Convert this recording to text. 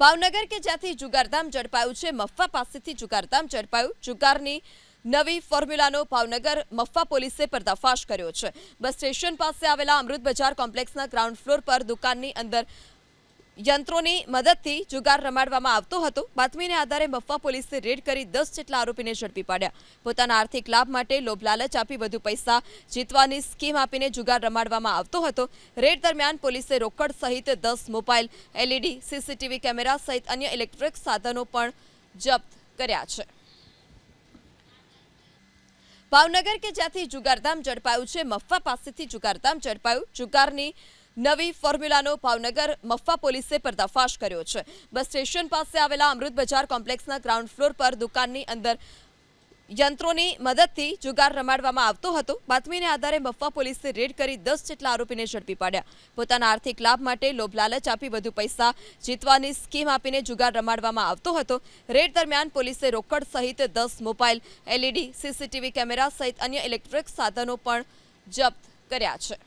ભાવનગર કે જ્યાંથી જુગારધામ ઝડપાયું છે, મફા પાસેથી જુગારધામ ઝડપાયું. જુગારની નવી ફોર્મ્યુલાનો ભાવનગર મફા પોલીસે પર્દાફાશ કર્યો છે. બસ સ્ટેશન પાસે આવેલા અમૃત બજાર કોમ્પ્લેક્સના ગ્રાઉન્ડ ફ્લોર પર દુકાનની અંદર યંત્રોની મદદથી જુગાર રમાડવામાં આવતો હતો. બાતમીને આધારે મફવા પોલીસે રેડ કરી દસ જેટલા આરોપીને ઝડપી પાડ્યા. પોતાના આર્થિક લાભ માટે લોભ લાલચ આપી વધુ પૈસા જીતવાની સ્કીમ આપીને જુગાર રમાડવામાં આવતો હતો. રેડ દરમિયાન પોલીસે રોકડ સહિત દસ મોબાઈલ, એલઈડી, સીસીટીવી કેમેરા સહિત અન્ય ઇલેક્ટ્રિક સાધનો પણ જપ્ત કર્યા છે. ભાવનગર કે જ્યાંથી જુગારધામ ઝડપાયું છે મફવા પાસેથી જુગારધામ ઝડપાયું. જુગારની નવી ફોર્મ્યુલાનો ભાવનગર મફ્ફા પોલીસે પર્દાફાશ કર્યો છે. બસ સ્ટેશન પાસે આવેલા અમૃત બજાર કોમ્પ્લેક્સના ગ્રાઉન્ડ ફ્લોર પર દુકાનની અંદર યંત્રોની મદદથી જુગાર રમાડવામાં આવતો હતો. બાતમીને આધારે મફ્ફા પોલીસે રેડ કરી દસ જેટલા આરોપીને ઝડપી પાડ્યા. પોતાના આર્થિક લાભ માટે લોભ લાલચ આપી વધુ પૈસા જીતવાની સ્કીમ આપીને જુગાર રમાડવામાં આવતો હતો. રેડ દરમિયાન પોલીસે રોકડ સહિત દસ મોબાઈલ, એલઈડી, સીસીટીવી કેમેરા સહિત અન્ય ઇલેક્ટ્રિક સાધનો પણ જપ્ત કર્યા છે.